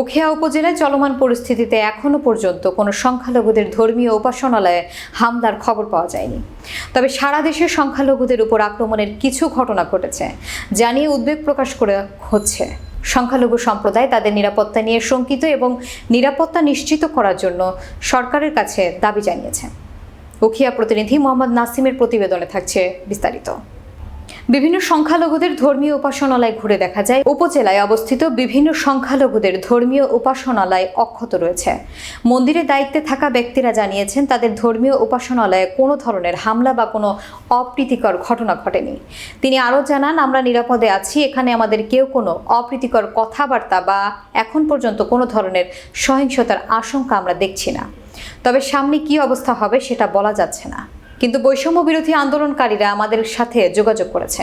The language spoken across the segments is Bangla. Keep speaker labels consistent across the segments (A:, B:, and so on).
A: উখিয়া উপজেলায় চলমান পরিস্থিতিতে এখনও পর্যন্ত কোনো সংখ্যালঘুদের ধর্মীয় উপাসনালয়ে হামলার খবর পাওয়া যায়নি। তবে সারা দেশে সংখ্যালঘুদের উপর আক্রমণের কিছু ঘটনা ঘটেছে, যা নিয়ে উদ্বেগ প্রকাশ করে হচ্ছে। সংখ্যালঘু সম্প্রদায় তাদের নিরাপত্তা নিয়ে শঙ্কিত এবং নিরাপত্তা নিশ্চিত করার জন্য সরকারের কাছে দাবি জানিয়েছে। উখিয়া প্রতিনিধি মোহাম্মদ নাসিমের প্রতিবেদনে থাকছে বিস্তারিত। বিভিন্ন সংখ্যালঘুদের ধর্মীয় উপাসনালয় ঘুরে দেখা যায়। উপজেলায় অবস্থিত বিভিন্ন সংখ্যালঘুদের ধর্মীয় উপাসনালয় অক্ষত রয়েছে। মন্দিরের দায়িত্বে থাকা ব্যক্তিরা জানিয়েছেন, তাদের ধর্মীয় উপাসনালয়ে কোনো ধরনের হামলা বা কোনো অপ্রীতিকর ঘটনা ঘটেনি। তিনি আরও জানান, আমরা নিরাপদে আছি, এখানে আমাদের কেউ কোনো অপ্রীতিকর কথাবার্তা বা এখন পর্যন্ত কোনো ধরনের সহিংসতার আশঙ্কা আমরা দেখছি না। তবে সামনে কী অবস্থা হবে সেটা বলা যাচ্ছে না। কিন্তু বৈষম্য বিরোধী আন্দোলনকারীরা আমাদের সাথে যোগাযোগ করেছে।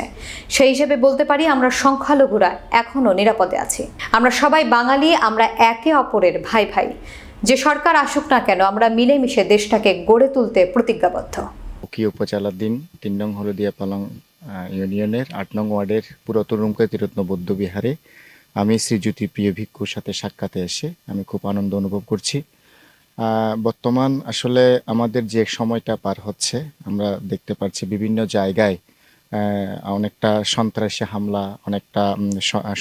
A: সেই হিসেবে বলতে পারি আমরা সংখ্যালঘুরা এখনও নিরাপদে আছি। আমরা সবাই বাঙালি, আমরা একে অপরের ভাই ভাই। যে সরকার আসুক না কেন, আমরা মিলেমিশে দেশটাকে গড়ে তুলতে প্রতিজ্ঞাবদ্ধ।
B: উকি উপজেলার দিন, তিন নং হলদিয়া পালং ইউনিয়নের আট নং ওয়ার্ডের পুরাতন রুমকা তীরত্ন বৌদ্ধ বিহারে আমি শ্রীজ্যোতি প্রিয় ভিক্ষুর সাথে সাক্ষাতে এসে আমি খুব আনন্দ অনুভব করছি। বর্তমান আসলে আমাদের যে সময়টা পার হচ্ছে, আমরা দেখতে পাচ্ছি বিভিন্ন জায়গায় অনেকটা সন্ত্রাসী হামলা, অনেকটা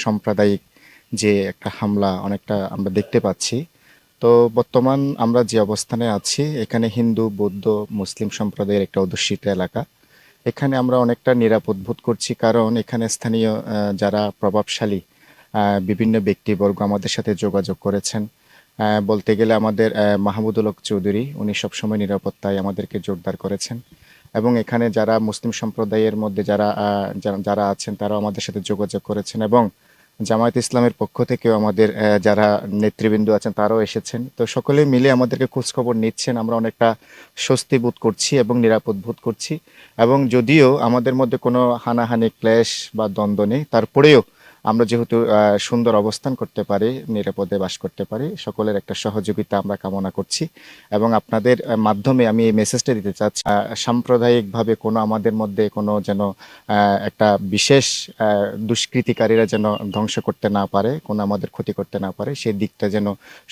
B: সাম্প্রদায়িক যে একটা হামলা, অনেকটা আমরা দেখতে পাচ্ছি। তো বর্তমান আমরা যে অবস্থানে আছি, এখানে হিন্দু, বৌদ্ধ, মুসলিম সম্প্রদায়ের একটা অধ্যুষিত এলাকা। এখানে আমরা অনেকটা নিরাপদ বোধ করছি, কারণ এখানে স্থানীয় যারা প্রভাবশালী বিভিন্ন ব্যক্তিবর্গ আমাদের সাথে যোগাযোগ করেছেন। বলতে গেলে আমাদের মাহমুদুল হক চৌধুরী, উনি সবসময় নিরাপত্তায় আমাদেরকে জোরদার করেছেন। এবং এখানে যারা মুসলিম সম্প্রদায়ের মধ্যে যারা- যারা আছেন, তারাও আমাদের সাথে যোগাযোগ করেছেন এবং জামায়াত ইসলামের পক্ষ থেকেও আমাদের যারা নেতৃবৃন্দ আছেন, তারাও এসেছেন। তো সকলে মিলে আমাদেরকে খোঁজখবর নিচ্ছেন। আমরা অনেকটা স্বস্তি বোধ করছি এবং নিরাপদ বোধ করছি। এবং যদিও আমাদের মধ্যে কোনো হানাহানি, ক্লেশ বা দ্বন্দ্ব নেই, তারপরেও আমরা যেহেতু সুন্দর অবস্থান করতে পারি, নিরাপদে বাস করতে পারি, সকলের একটা সহযোগিতা আমরা কামনা করছি। এবং আপনাদের মাধ্যমে আমি এই মেসেজটা দিতে চাচ্ছি সাম্প্রদায়িকভাবে কোনো আমাদের মধ্যে কোনো যেন একটা বিশেষ দুষ্কৃতিকারীরা যেন ধ্বংস করতে না পারে, কোনো আমাদের ক্ষতি করতে না পারে, সেই দিকটা যেন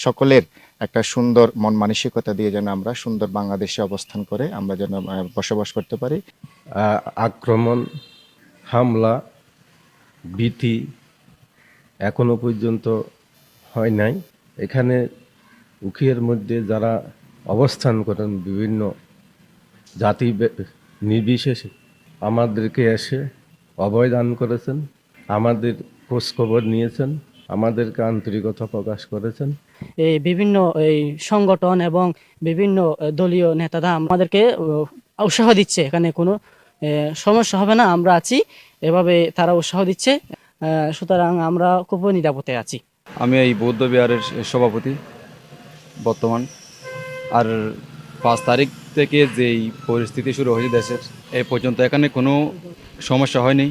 B: সকলের একটা সুন্দর মন মানসিকতা দিয়ে যেন আমরা সুন্দর বাংলাদেশে অবস্থান করে আমরা যেন বসবাস করতে পারি।
C: আক্রমণ, হামলা, ভীতি এখনও পর্যন্ত হয় নাই। এখানে উখিয়ের মধ্যে যারা অবস্থান করেন বিভিন্ন জাতি নির্বিশেষে আমাদেরকে এসে অভয় দান করেছেন, আমাদের খোঁজখবর নিয়েছেন, আমাদেরকে আন্তরিকতা প্রকাশ করেছেন।
D: এই বিভিন্ন, এই সংগঠন এবং বিভিন্ন দলীয় নেতারা আমাদেরকে উৎসাহ দিচ্ছে। এখানে কোনো সমস্যা হবে না, আমরা আছি। এভাবে তারা উৎসাহ দিচ্ছে। সুতরাং আমরা খুবই নিরাপদে আছি।
E: আমি এই বৌদ্ধ বিহারের সভাপতি বর্তমান। আর পাঁচ তারিখ থেকে যেই পরিস্থিতি শুরু হয়েছে দেশের, এ পর্যন্ত এখানে কোনো সমস্যা হয়নি।